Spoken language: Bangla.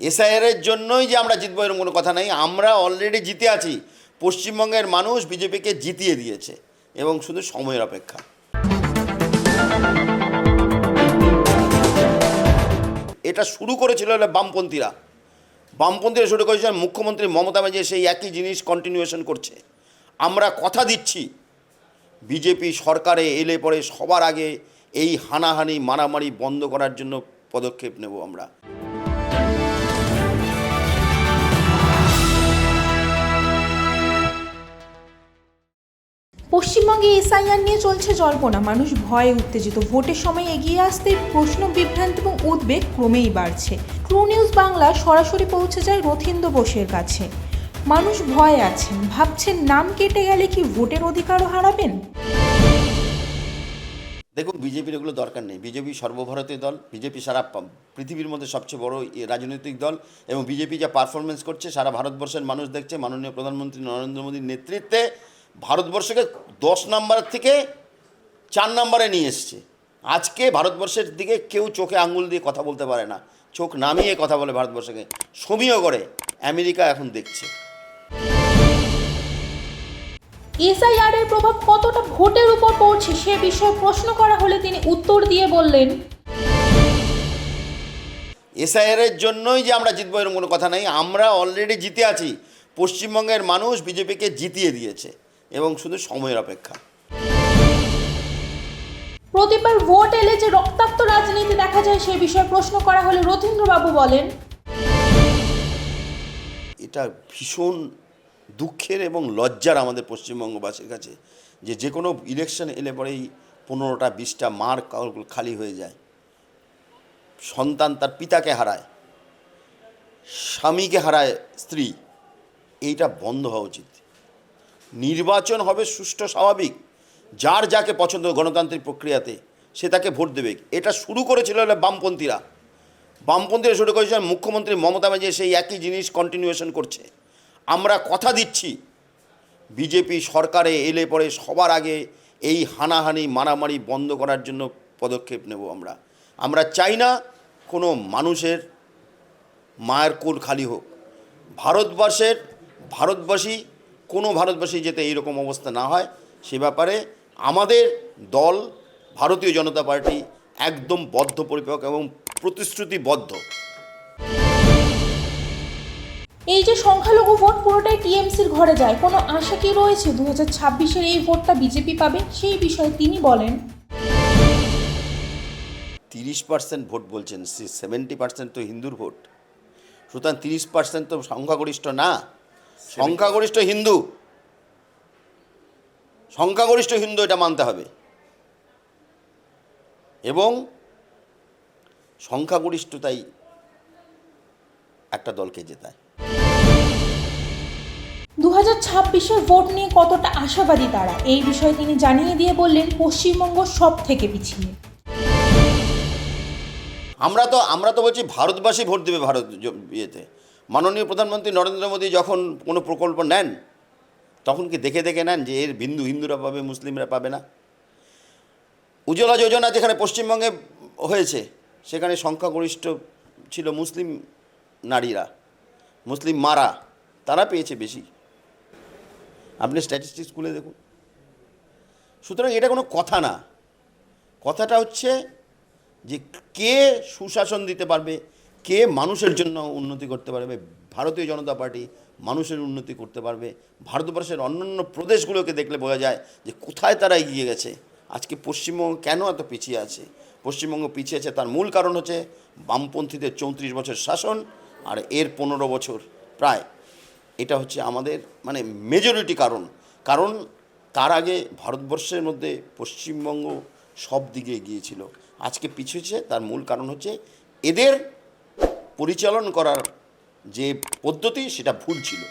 এসআইআরের জন্যই যে আমরা জিতবো এরকম কোনো কথা নেই। আমরা অলরেডি জিতে আছি। পশ্চিমবঙ্গের মানুষ বিজেপিকে জিতিয়ে দিয়েছে এবং শুধু সময়ের অপেক্ষা। এটা শুরু করেছিল হলো বামপন্থীরা। বামপন্থীরা শুরু করেছিল মুখ্যমন্ত্রী মমতা ব্যানার্জি সেই একই জিনিস কন্টিনিউয়েশন করছে। আমরা কথা দিচ্ছি। বিজেপি সরকারে এলে পরে সবার আগে এই হানাহানি, মারামারি বন্ধ করার জন্য পদক্ষেপ নেব আমরা। পশ্চিমবঙ্গে এসআইআর নিয়ে চলছে জল্পনা। মানুষ ভয়ে উত্তেজিত। ভোটের সময় এগিয়ে আসতে প্রশ্ন, বিভ্রান্তি এবং উদ্বেগ ক্রমেই বাড়ছে। ট্রু নিউজ বাংলা সরাসরি পৌঁছে যায় রথীন্দ্র বোসের কাছে। মানুষ ভয়ে আছেন। ভাবছেন নাম কেটে গেলে কি ভোটের অধিকারও হারাবেন? দেখুন, বিজেপির এগুলো দরকার নেই। বিজেপি সর্বভারতীয় দল, বিজেপি সারা পৃথিবীর মধ্যে সবচেয়ে বড় রাজনৈতিক দল এবং বিজেপি যা পারফরমেন্স করছে, সারা ভারতবর্ষের মানুষ দেখছে। মাননীয় প্রধানমন্ত্রী নরেন্দ্র মোদীর নেতৃত্বে ভারতবর্ষকে দশ নাম্বার থেকে চার নাম্বারে নিয়ে এসছে। আজকে ভারতবর্ষের দিকে কেউ চোখে আঙুল দিয়ে কথা বলতে পারে না। চোখ নামিয়ে কথা বলে ভারতবর্ষকে। সমীয় করে আমেরিকা এখন দেখছে। এসআইআর এর প্রভাব কতটা ভোটের উপর পড়ছে সে বিষয়ে প্রশ্ন করা হলে তিনি উত্তর দিয়ে বললেন এসআইআরের জন্যই যে আমরা জিতবো এরকম কোনো কথা নেই। আমরা অলরেডি জিতে আছি। পশ্চিমবঙ্গের মানুষ বিজেপিকে জিতিয়ে দিয়েছে। এবং শুধু সময়ের অপেক্ষা। প্রতিবার ভোট এলে যে রক্তাক্ত রাজনীতি দেখা যায় সে বিষয়ে প্রশ্ন করা হলে রথীন্দ্রবাবু বলেন এটা ভীষণ দুঃখের এবং লজ্জার আমাদের পশ্চিমবঙ্গবাসীর কাছে যে যে কোনো ইলেকশন এলে পরেই পনেরোটা বিশটা মার খালি হয়ে যায়। সন্তান তার পিতাকে হারায় স্বামীকে হারায় স্ত্রী এইটা বন্ধ হওয়া উচিত। নির্বাচন হবে সুষ্ঠু স্বাভাবিক। যার যাকে পছন্দ গণতান্ত্রিক প্রক্রিয়াতে, সে তাকে ভোট দেবে। এটা শুরু করেছিল বামপন্থীরা। বামপন্থীরা শুরু করেছিলেন মুখ্যমন্ত্রী মমতা ব্যানার্জি সেই একই জিনিস কন্টিনিউয়েশন করছে। আমরা কথা দিচ্ছি। বিজেপি সরকারে এলে পরে সবার আগে এই হানাহানি, মারামারি বন্ধ করার জন্য পদক্ষেপ নেব আমরা। আমরা চাই না কোনো মানুষের মায়ের কোল খালি হোক। ভারতবর্ষের, ভারতবাসী কোনো ভারতবাসী যাতে এইরকম অবস্থা না হয় সে ব্যাপারে আমাদের দল ভারতীয় জনতা পার্টি একদম বদ্ধপরিপক এবং প্রতিশ্রুতিবদ্ধ। এই যে সংখ্যালঘু ভোট পুরোটাই টিএমসির ঘরে যায় কোনো আশা কি রয়েছে? দু হাজার ছাব্বিশের এই ভোটটা বিজেপি পাবে? সেই বিষয়ে তিনি বলেন। তিরিশ পার্সেন্ট ভোট বলছেন সেভেন্টি পার্সেন্ট তো হিন্দুর ভোট। সুতরাং তিরিশ পার্সেন্ট তো সংখ্যাগরিষ্ঠ না। সংখ্যাগরিষ্ঠ হিন্দু। সংখ্যাগরিষ্ঠ হিন্দু এটা মানতে হবে। এবং সংখ্যাগরিষ্ঠতাই একটা দলকে জেতায়। দু হাজার ছাব্বিশের ভোট নিয়ে কতটা আশাবাদী তারা এই বিষয়ে তিনি জানিয়ে দিয়ে বললেন পশ্চিমবঙ্গ সব থেকে পিছিয়ে। আমরা তো আমরা তো বলছি ভারতবাসী ভোট দেবে ভারত ইয়েতে। মাননীয় প্রধানমন্ত্রী নরেন্দ্র মোদী যখন কোনো প্রকল্প নেন, তখন কি দেখে দেখে নেন যে এর বিন্দু হিন্দুরা পাবে, মুসলিমরা পাবে না? উজ্জ্বলা যোজনা যেখানে পশ্চিমবঙ্গে হয়েছে, সেখানে সংখ্যাগরিষ্ঠ ছিল মুসলিম নারীরা, মুসলিম মারা, তারা পেয়েছে বেশি। আপনি স্ট্যাটিস্টিক্স খুলে দেখুন। সুতরাং এটা কোনো কথা না। কথাটা হচ্ছে যে কে সুশাসন দিতে পারবে কে মানুষের জন্য উন্নতি করতে পারবে? ভারতীয় জনতা পার্টি মানুষের উন্নতি করতে পারবে। ভারতবর্ষের অন্যান্য প্রদেশগুলোকে দেখলে বোঝা যায় যে কোথায় তারা এগিয়ে গেছে। আজকে পশ্চিমবঙ্গ কেন এত পিছিয়ে আছে? পশ্চিমবঙ্গ পিছিয়ে আছে তার মূল কারণ হচ্ছে বামপন্থীদের চৌত্রিশ বছর শাসন আর এর পনেরো বছর প্রায়। এটা হচ্ছে আমাদের মানে মেজরিটি কারণ। কারণ তার আগে ভারতবর্ষের মধ্যে পশ্চিমবঙ্গ সব দিকে এগিয়েছিল আজকে পিছিয়েছে তার মূল কারণ হচ্ছে এদের পরিচালন করার যে পদ্ধতি সেটা ভুল ছিল।